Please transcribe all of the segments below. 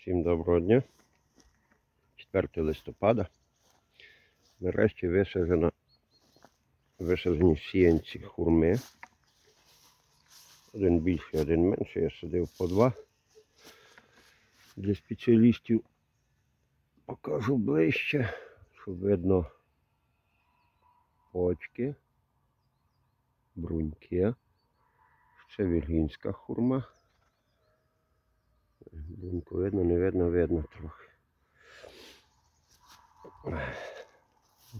Всім доброго дня. 4 листопада. Нарешті висаджена, висаджені сіянці хурми. Один більший, один менший. Я садив по два. Для спеціалістів покажу ближче, щоб видно почки, бруньки. Це віргінська хурма. Думку видно, не видно, видно трохи.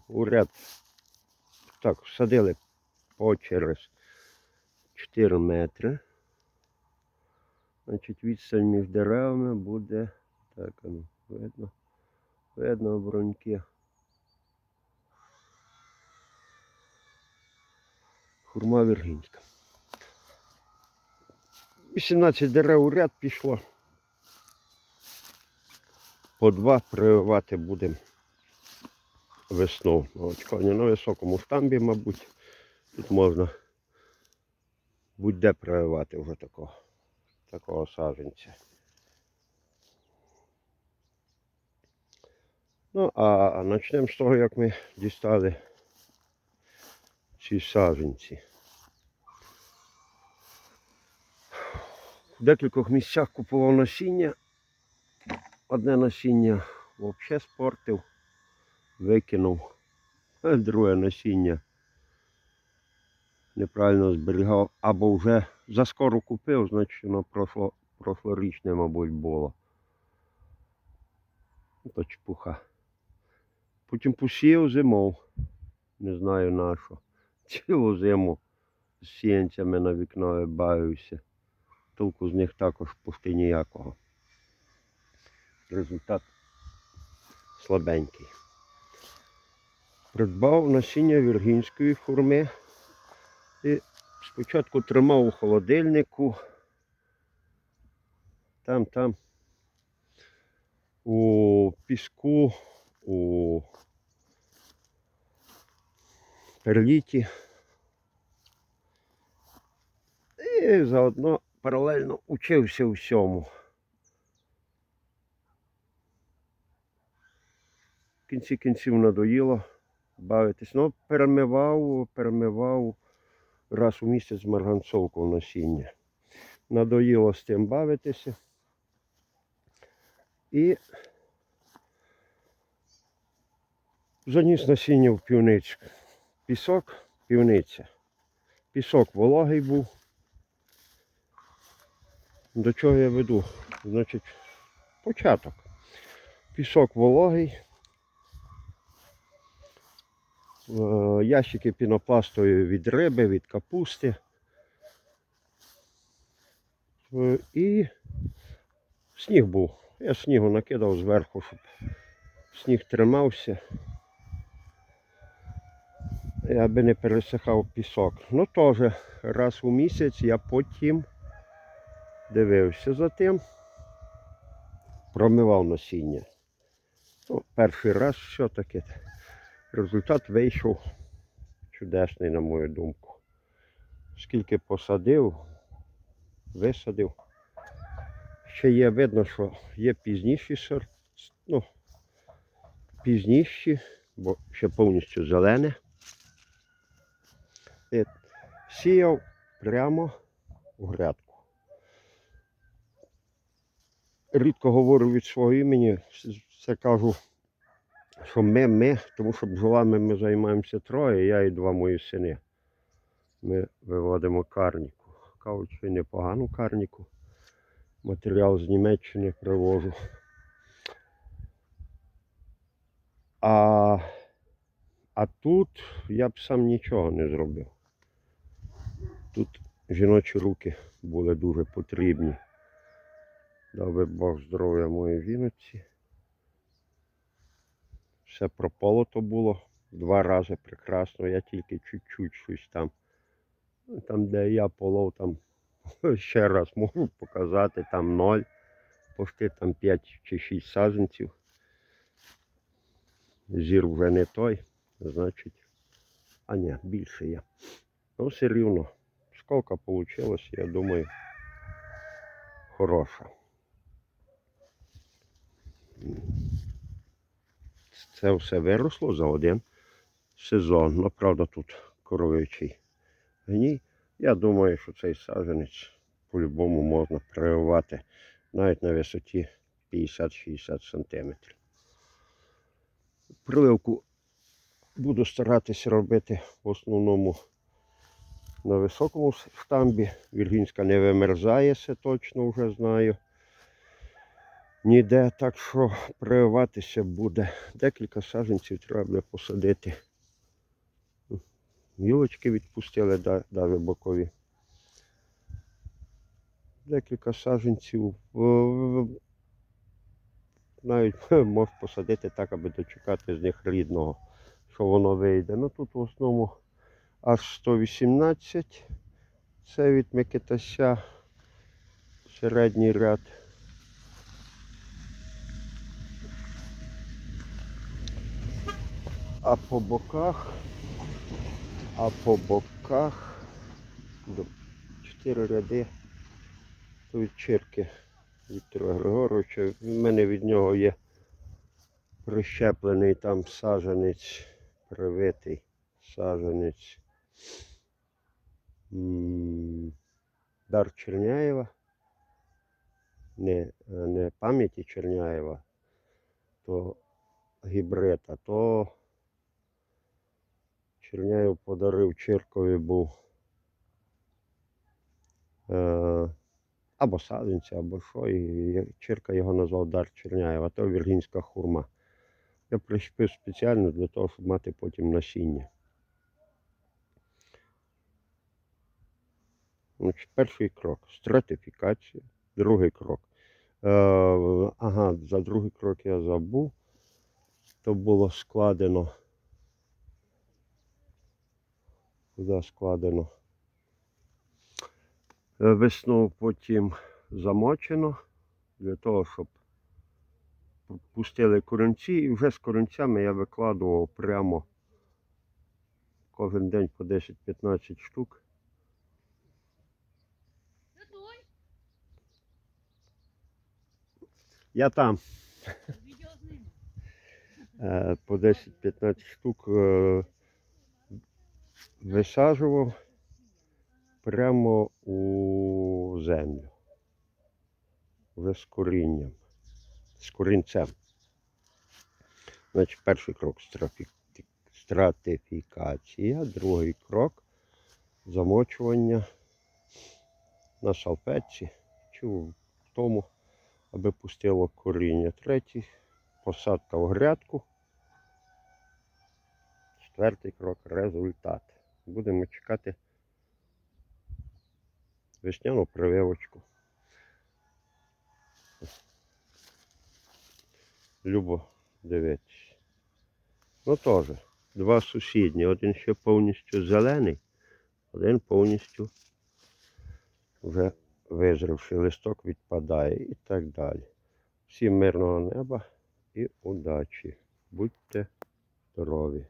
Уряд. Так, садили по через 4 метри. Значить, відстань між деревами буде. Так, ну, видно. Видно броньки. Хурма віргінська. 18 дерев у ряд пішло. По два прививати будемо весну. Очкання на високому штамбі, мабуть. Тут можна будь-де прививати вже такого, такого саджанця. Ну, а почнемо з того, як ми дістали ці саджанці. В декількох місцях купував насіння. Одне насіння взагалі спортив, викинув. А Друге насіння неправильно зберігав. Або вже заскоро купив, значить воно прошло, прошлорічне, мабуть, було. То чепуха. Потім посіяв зимов. Не знаю на що. Цілу зиму з сіянцями на вікно бавився. Толку з них також почти ніякого. Результат слабенький. Придбав насіння віргінської хурми і спочатку тримав у холодильнику. Там, там, у піску, у перліті. І заодно паралельно учився всьому. В кінці кінців надоїло бавитись. Ну, перемивав, перемивав раз у місяць марганцовку насіння. Надоїло з тим бавитися. І заніс насіння в півничку. Пісок, півниця. Пісок вологий був. До чого я веду? Значить, початок. Пісок вологий. Е, Ящики пінопластові від риби, від капусти. Е, І сніг був. Я снігу накидав зверху, щоб сніг тримався. І аби не пересихав пісок. Ну теж раз у місяць я потім дивився за тим, промивав насіння. Ну, перший раз все-таки результат вийшов чудесний, на мою думку. Скільки посадив, висадив. Ще є видно, що є пізніші сорт, ну, пізніші, бо ще повністю зелене. І сіяв прямо в грядку рідко говорю від свого імені, це кажу, що ми, ми, тому що бджолами ми займаємося троє, я і два мої сини. Ми виводимо карніку. Кажуть, що непогану карніку. Матеріал з Німеччини привожу. А, а тут я б сам нічого не зробив. Тут жіночі руки були дуже потрібні. Дав би Бог здоров'я моїй віночці. Все прополото було два рази прекрасно. Я тільки чуть-чуть щось там. Там, де я полов, там ще раз можу показати, там ноль. Пошти там 5 чи 6 саженців. Зір вже не той, значить. А ні, більше є. Ну, все рівно. Скільки вийшло, я думаю, хороша. Це все виросло за один сезон. Ну, правда, тут коровичий гній. Я думаю, що цей саджанець по-любому можна прививати навіть на висоті 50-60 см. Прививку буду старатися робити в основному на високому штамбі. Віргінська не вимерзає, це точно вже знаю. Ніде, так що прививатися буде. Декілька саджанців треба буде посадити. Гілочки відпустили да- бокові. Декілька саджанців е, навіть можеш посадити так, аби дочекати з них рідного, що воно вийде. Ну тут в основному аж 118. Це від Микитася середній ряд. А по боках, а по боках до- чотири ряди від Чирки Віктора Григоровича. В мене від нього є прищеплений там саженець, привитий саженець. Дар Черняєва. Не, не пам'яті Черняєва, то гібрид, а то Черняєв подарив Чиркові був. Е, або садинця, або що. І Чирка його назвав Дар Черняєва, а то віргінська хурма. Я прищепив спеціально для того, щоб мати потім насіння. Значить, перший крок стратифікація. Другий крок. Е, ага, за другий крок я забув. То було складено. Куди складено? Е, Весну потім замочено для того, щоб пустили корінці. І вже з корінцями я викладував прямо кожен день по 10-15 штук. Я там е, по 10-15 штук е, висаджував прямо у землю. Вже з корінням, з корінцем. Значить, перший крок стратифікація, другий крок замочування на салфетці чи в тому, аби пустило коріння. Третій посадка в грядку. Четвертий крок результат. Будемо чекати весняну прививочку. Любо дивитись. Ну теж, два сусідні. Один ще повністю зелений, один повністю вже визривши, листок відпадає і так далі. Всім мирного неба і удачі. Будьте здорові!